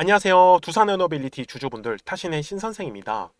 안녕하세요. 두산 에너빌리티 주주분들 타신의 신선생입니다.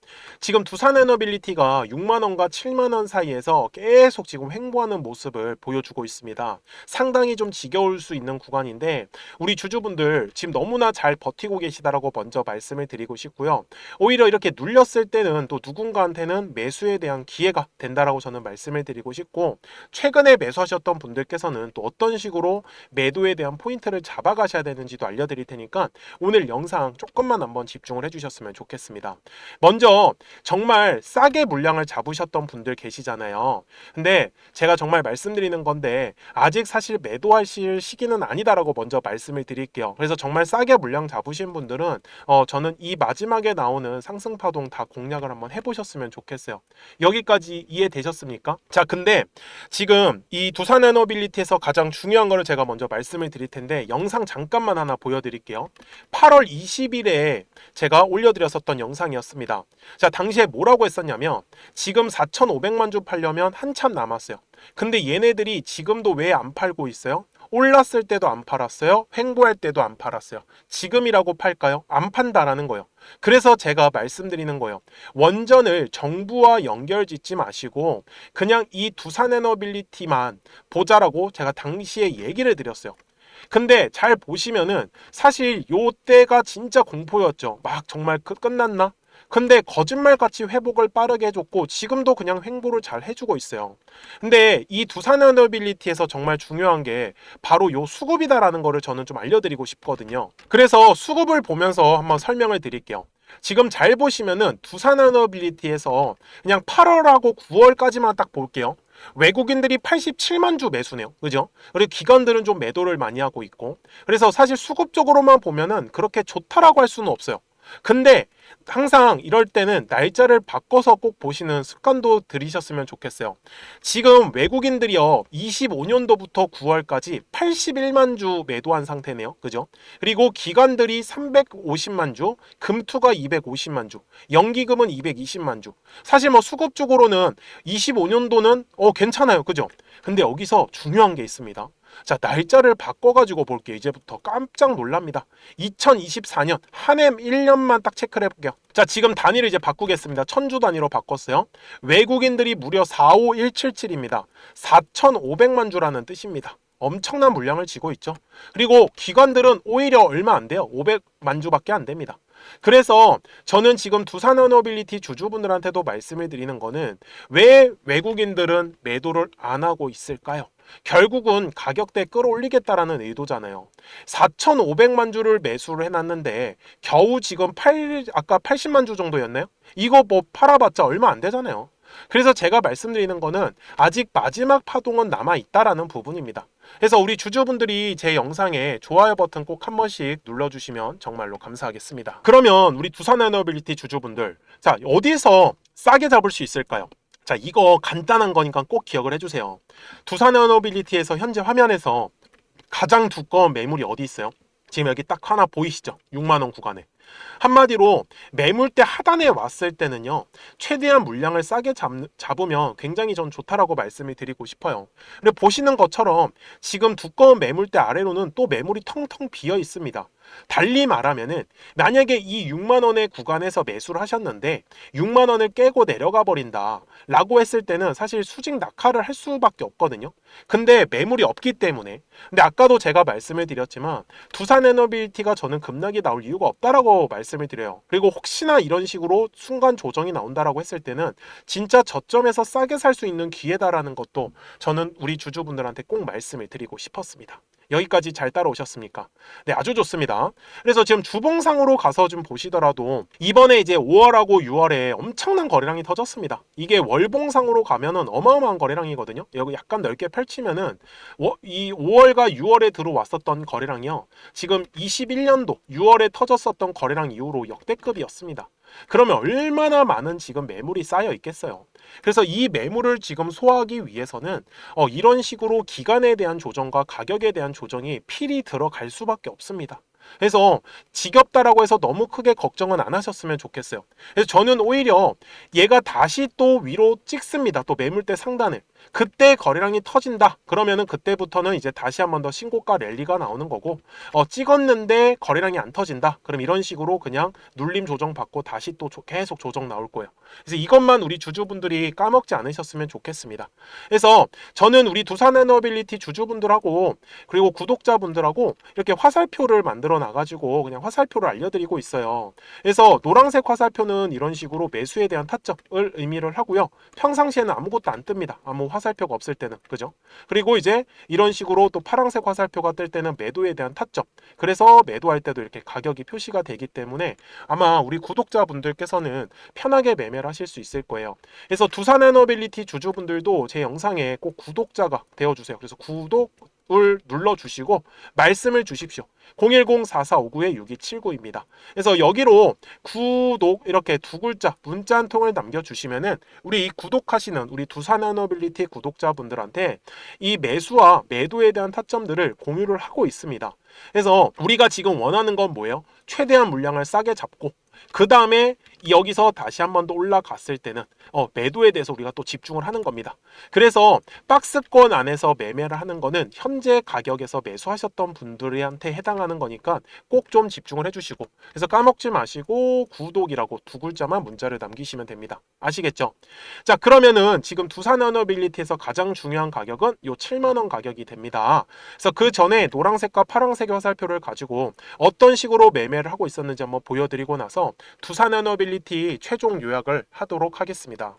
지금 두산 에너빌리티가 6만원과 7만원 사이에서 계속 지금 횡보하는 모습을 보여주고 있습니다. 상당히 좀 지겨울 수 있는 구간인데 우리 주주분들 지금 너무나 잘 버티고 계시다라고 먼저 말씀을 드리고 싶고요. 오히려 이렇게 눌렸을 때는 또 누군가한테는 매수에 대한 기회가 된다라고 저는 말씀을 드리고 싶고 최근에 매수하셨던 분들께서는 또 어떤 식으로 매도에 대한 포인트를 잡아가셔야 되는지도 알려드릴 테니까 오늘 영상 조금만 한번 집중을 해주셨으면 좋겠습니다. 먼저 정말 싸게 물량을 잡으셨던 분들 계시잖아요. 근데 제가 정말 말씀드리는 건데 아직 사실 매도하실 시기는 아니다라고 먼저 말씀을 드릴게요. 그래서 정말 싸게 물량 잡으신 분들은 어, 저는 이 마지막에 나오는 상승 파동 다 공략을 한번 해보셨으면 좋겠어요. 여기까지 이해되셨습니까? 자, 근데 지금 이 두산 에너빌리티에서 가장 중요한 거를 제가 먼저 말씀을 드릴 텐데 영상 잠깐만 하나 보여드릴게요. 8월 20일에 제가 올려드렸었던 영상이었습니다. 자, 당시에 뭐라고 했었냐면 지금 4,500만 주 팔려면 한참 남았어요. 근데 얘네들이 지금도 왜 안 팔고 있어요? 올랐을 때도 안 팔았어요. 횡보할 때도 안 팔았어요. 지금이라고 팔까요? 안 판다라는 거예요. 그래서 제가 말씀드리는 거예요. 원전을 정부와 연결 짓지 마시고 그냥 이 두산에너빌리티만 보자라고 제가 당시에 얘기를 드렸어요. 근데 잘 보시면은 사실 요 때가 진짜 공포였죠. 막 정말 끝- 끝났나? 근데 거짓말같이 회복을 빠르게 해줬고 지금도 그냥 횡보를 잘 해주고 있어요. 근데 이 두산에너빌리티에서 정말 중요한 게 바로 요 수급이다라는 거를 저는 좀 알려드리고 싶거든요. 그래서 수급을 보면서 한번 설명을 드릴게요. 지금 잘 보시면은 두산에너빌리티에서 그냥 8월하고 9월까지만 딱 볼게요. 외국인들이 87만 주 매수네요. 그죠? 그리고 기관들은 좀 매도를 많이 하고 있고. 그래서 사실 수급적으로만 보면은 그렇게 좋다라고 할 수는 없어요. 근데 항상 이럴 때는 날짜를 바꿔서 꼭 보시는 습관도 들이셨으면 좋겠어요. 지금 외국인들이요, 25년도부터 9월까지 81만 주 매도한 상태네요. 그죠? 그리고 기관들이 350만 주, 금투가 250만 주, 연기금은 220만 주. 사실 뭐 수급 쪽으로는 25년도는 어 괜찮아요. 그죠? 근데 여기서 중요한 게 있습니다. 자, 날짜를 바꿔가지고 볼게요. 이제부터 깜짝 놀랍니다. 2024년 한 해 1년만 딱 체크를 해볼게요. 자, 지금 단위를 이제 바꾸겠습니다. 천주 단위로 바꿨어요. 외국인들이 무려 45177입니다. 4,500만 주라는 뜻입니다. 엄청난 물량을 쥐고 있죠. 그리고 기관들은 오히려 얼마 안 돼요. 500만 주밖에 안 됩니다. 그래서 저는 지금 두산에너빌리티 주주분들한테도 말씀을 드리는 거는 왜 외국인들은 매도를 안 하고 있을까요? 결국은 가격대 끌어올리겠다라는 의도잖아요. 4,500만 주를 매수를 해놨는데 겨우 지금 8 아까 80만 주 정도였나요? 이거 뭐 팔아봤자 얼마 안 되잖아요. 그래서 제가 말씀드리는 거는 아직 마지막 파동은 남아 있다라는 부분입니다. 그래서 우리 주주분들이 제 영상에 좋아요 버튼 꼭 한 번씩 눌러주시면 정말로 감사하겠습니다. 그러면 우리 두산에너빌리티 주주분들, 자 어디서 싸게 잡을 수 있을까요? 자 이거 간단한 거니까 꼭 기억을 해주세요. 두산에너빌리티에서 현재 화면에서 가장 두꺼운 매물이 어디 있어요? 지금 여기 딱 하나 보이시죠? 6만 원 구간에. 한마디로 매물대 하단에 왔을 때는요 최대한 물량을 싸게 잡, 잡으면 굉장히 전 좋다라고 말씀을 드리고 싶어요. 근데 보시는 것처럼 지금 두꺼운 매물대 아래로는 또 매물이 텅텅 비어 있습니다. 달리 말하면은 만약에 이 6만 원의 구간에서 매수를 하셨는데 6만 원을 깨고 내려가 버린다라고 했을 때는 사실 수직 낙하를 할 수밖에 없거든요. 근데 매물이 없기 때문에 근데 아까도 제가 말씀을 드렸지만 두산 에너빌티가 저는 급락이 나올 이유가 없다라고 말씀을 드려요. 그리고 혹시나 이런 식으로 순간 조정이 나온다라고 했을 때는 진짜 저점에서 싸게 살 수 있는 기회다라는 것도 저는 우리 주주분들한테 꼭 말씀을 드리고 싶었습니다. 여기까지 잘 따라오셨습니까? 네, 아주 좋습니다. 그래서 지금 주봉상으로 가서 좀 보시더라도 이번에 이제 5월하고 6월에 엄청난 거래량이 터졌습니다. 이게 월봉상으로 가면은 어마어마한 거래량이거든요. 여기 약간 넓게 펼치면은 워- 이 5월과 6월에 들어왔었던 거래량이요. 지금 21년도 6월에 터졌었던 거래량 이후로 역대급이었습니다. 그러면 얼마나 많은 지금 매물이 쌓여 있겠어요. 그래서 이 매물을 지금 소화하기 위해서는 어, 이런 식으로 기간에 대한 조정과 가격에 대한 조정이 필히 들어갈 수밖에 없습니다. 그래서 지겹다라고 해서 너무 크게 걱정은 안 하셨으면 좋겠어요. 그래서 저는 오히려 얘가 다시 또 위로 찍습니다. 또 매물대 상단을. 그때 거래량이 터진다. 그러면은 그때부터는 이제 다시 한 번 더 신고가 랠리가 나오는 거고 어, 찍었는데 거래량이 안 터진다. 그럼 이런 식으로 그냥 눌림 조정 받고 다시 또 조- 계속 조정 나올 거예요. 그래서 이것만 우리 주주분들이 까먹지 않으셨으면 좋겠습니다. 그래서 저는 우리 두산 에너빌리티 주주분들하고 그리고 구독자분들하고 이렇게 화살표를 만들어 놔가지고 그냥 화살표를 알려드리고 있어요. 그래서 노란색 화살표는 이런 식으로 매수에 대한 타점을 의미를 하고요. 평상시에는 아무것도 안 뜹니다. 아무 화살표가 없을 때는 그죠? 그리고 이제 이런 식으로 또 파란색 화살표가 뜰 때는 매도에 대한 타점. 그래서 매도할 때도 이렇게 가격이 표시가 되기 때문에 아마 우리 구독자분들께서는 편하게 매매를 하실 수 있을 거예요. 그래서 두산 에너빌리티 주주분들도 제 영상에 꼭 구독자가 되어 주세요. 그래서 구독 을 눌러 주시고 말씀을 주십시오. 010-4459-6279입니다. 그래서 여기로 구독 이렇게 두 글자 문자 한 통을 남겨 주시면은 우리 이 구독하시는 우리 두산 에너빌리티 구독자분들한테 이 매수와 매도에 대한 타점들을 공유를 하고 있습니다. 그래서 우리가 지금 원하는 건 뭐예요? 최대한 물량을 싸게 잡고 그 다음에 여기서 다시 한 번 더 올라갔을 때는 어, 매도에 대해서 우리가 또 집중을 하는 겁니다. 그래서 박스권 안에서 매매를 하는 거는 현재 가격에서 매수하셨던 분들한테 해당하는 거니까 꼭 좀 집중을 해주시고 그래서 까먹지 마시고 구독이라고 두 글자만 문자를 남기시면 됩니다. 아시겠죠? 자 그러면은 지금 두산 어너빌리티에서 가장 중요한 가격은 요 7만 원 가격이 됩니다. 그래서 그 전에 노란색과 파란색의 화살표를 가지고 어떤 식으로 매매를 하고 있었는지 한번 보여드리고 나서 두산 에너 빌리티 최종 요약을 하도록 하겠습니다.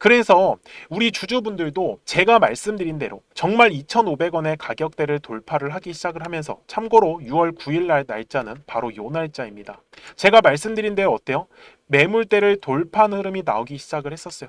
그래서 우리 주주분들도 제가 말씀드린 대로 정말 2,500원의 가격대를 돌파를 하기 시작을 하면서 참고로 6월 9일 날 날짜는 바로 요 날짜입니다. 제가 말씀드린 대로 어때요? 매물대를 돌파하는 흐름이 나오기 시작을 했었어요.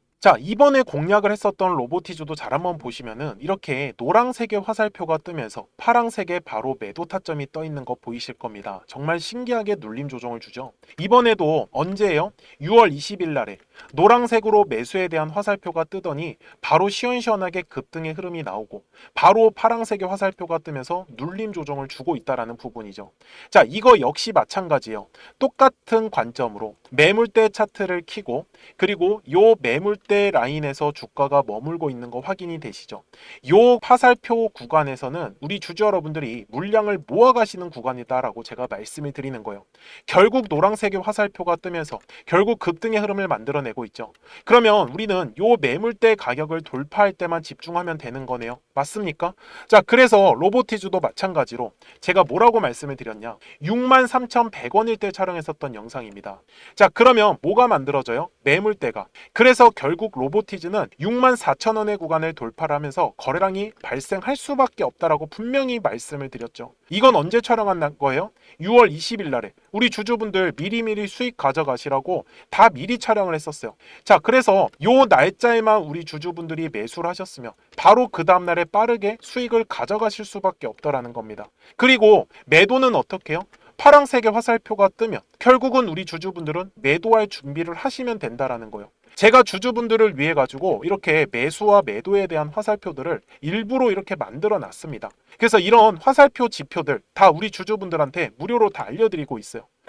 자, 이번에 공략을 했었던 로보티즈도 잘 한번 보시면은 이렇게 노란색의 화살표가 뜨면서 파란색에 바로 매도 타점이 떠 있는 거 보이실 겁니다. 정말 신기하게 눌림 조정을 주죠. 이번에도 언제예요? 6월 20일 날에 노란색으로 매수에 대한 화살표가 뜨더니 바로 시원시원하게 급등의 흐름이 나오고 바로 파란색의 화살표가 뜨면서 눌림 조정을 주고 있다라는 부분이죠. 자, 이거 역시 마찬가지예요. 똑같은 관점으로 매물대 차트를 키고 그리고 요 매물대 매물대 라인에서 주가가 머물고 있는 거 확인이 되시죠? 요 화살표 구간에서는 우리 주주 여러분들이 물량을 모아 가시는 구간이다라고 제가 말씀을 드리는 거예요. 결국 노란색의 화살표가 뜨면서 결국 급등의 흐름을 만들어내고 있죠. 그러면 우리는 요 매물대 가격을 돌파할 때만 집중하면 되는 거네요. 맞습니까? 자, 그래서 로보티즈도 마찬가지로 제가 뭐라고 말씀을 드렸냐? 63,100원일 때 촬영했었던 영상입니다. 자, 그러면 뭐가 만들어져요? 매물대가. 그래서 결국 로보티즈는 64,000원의 구간을 돌파를 하면서 거래량이 발생할 수밖에 없다라고 분명히 말씀을 드렸죠. 이건 언제 촬영한 거예요? 6월 20일 날에 우리 주주분들 미리미리 수익 가져가시라고 다 미리 촬영을 했었어요. 자, 그래서 요 날짜에만 우리 주주분들이 매수를 하셨으면 바로 그 다음 날에 빠르게 수익을 가져가실 수밖에 없더라는 겁니다. 그리고 매도는 어떻게 해요? 파랑색의 화살표가 뜨면 결국은 우리 주주분들은 매도할 준비를 하시면 된다라는 거예요. 제가 주주분들을 위해 가지고 이렇게 매수와 매도에 대한 화살표들을 일부러 이렇게 만들어 놨습니다. 그래서 이런 화살표 지표들 다 우리 주주분들한테 무료로 다 알려드리고 있어요.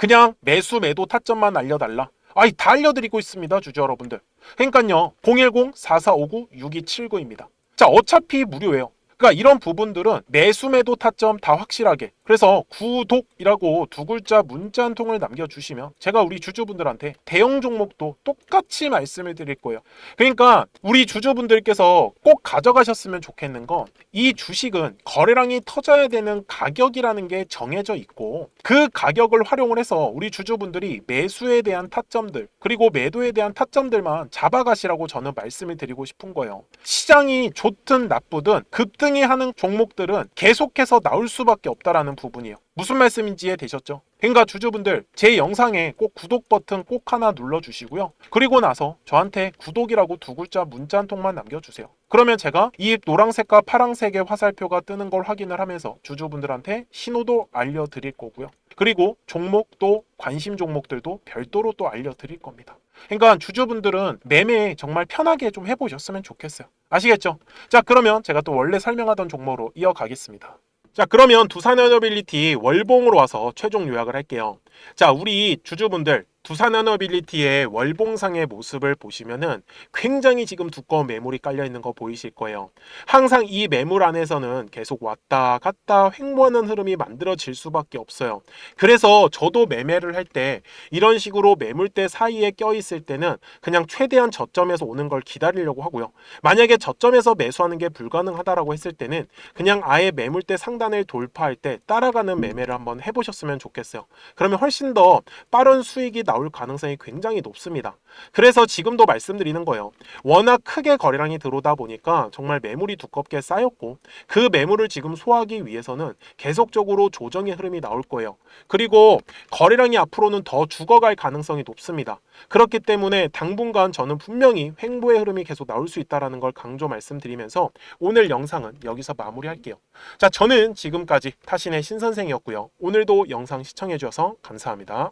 그냥 매수 매도 타점만 알려달라. 아이 다 알려드리고 있습니다 주주 여러분들. 그러니까요 010-4459-6279입니다. 자 어차피 무료예요. 그러니까 이런 부분들은 매수 매도 타점 다 확실하게 그래서 구독이라고 두 글자 문자 한 통을 남겨주시면 제가 우리 주주분들한테 대형 종목도 똑같이 말씀을 드릴 거예요. 그러니까 우리 주주분들께서 꼭 가져가셨으면 좋겠는 건 이 주식은 거래량이 터져야 되는 가격이라는 게 정해져 있고 그 가격을 활용을 해서 우리 주주분들이 매수에 대한 타점들 그리고 매도에 대한 타점들만 잡아가시라고 저는 말씀을 드리고 싶은 거예요. 시장이 좋든 나쁘든 급등이 하는 종목들은 계속해서 나올 수밖에 없다라는 부분이에요. 무슨 말씀인지 이해되셨죠? 그러니까 주주분들 제 영상에 꼭 구독 버튼 꼭 하나 눌러주시고요. 그리고 나서 저한테 구독이라고 두 글자 문자 한 통만 남겨주세요. 그러면 제가 이 노란색과 파란색의 화살표가 뜨는 걸 확인을 하면서 주주분들한테 신호도 알려드릴 거고요. 그리고 종목도 관심 종목들도 별도로 또 알려드릴 겁니다. 그러니까 주주분들은 매매 정말 편하게 좀 해보셨으면 좋겠어요. 아시겠죠? 자 그러면 제가 또 원래 설명하던 종목으로 이어가겠습니다. 자 그러면 두산에너빌리티 월봉으로 와서 최종 요약을 할게요. 자 우리 주주분들 두산 에너빌리티의 월봉상의 모습을 보시면은 굉장히 지금 두꺼운 매물이 깔려 있는 거 보이실 거예요. 항상 이 매물 안에서는 계속 왔다 갔다 횡보하는 흐름이 만들어질 수밖에 없어요. 그래서 저도 매매를 할 때 이런 식으로 매물대 사이에 껴 있을 때는 그냥 최대한 저점에서 오는 걸 기다리려고 하고요. 만약에 저점에서 매수하는 게 불가능하다라고 했을 때는 그냥 아예 매물대 상단을 돌파할 때 따라가는 매매를 한번 해보셨으면 좋겠어요. 그러면 훨씬 더 빠른 수익이 나올 가능성이 굉장히 높습니다. 그래서 지금도 말씀드리는 거예요. 워낙 크게 거래량이 들어오다 보니까 정말 매물이 두껍게 쌓였고 그 매물을 지금 소화하기 위해서는 계속적으로 조정의 흐름이 나올 거예요. 그리고 거래량이 앞으로는 더 죽어갈 가능성이 높습니다. 그렇기 때문에 당분간 저는 분명히 횡보의 흐름이 계속 나올 수 있다라는 걸 강조 말씀드리면서 오늘 영상은 여기서 마무리할게요. 자, 저는 지금까지 타신의 신선생이었고요. 오늘도 영상 시청해 주셔서 감사합니다.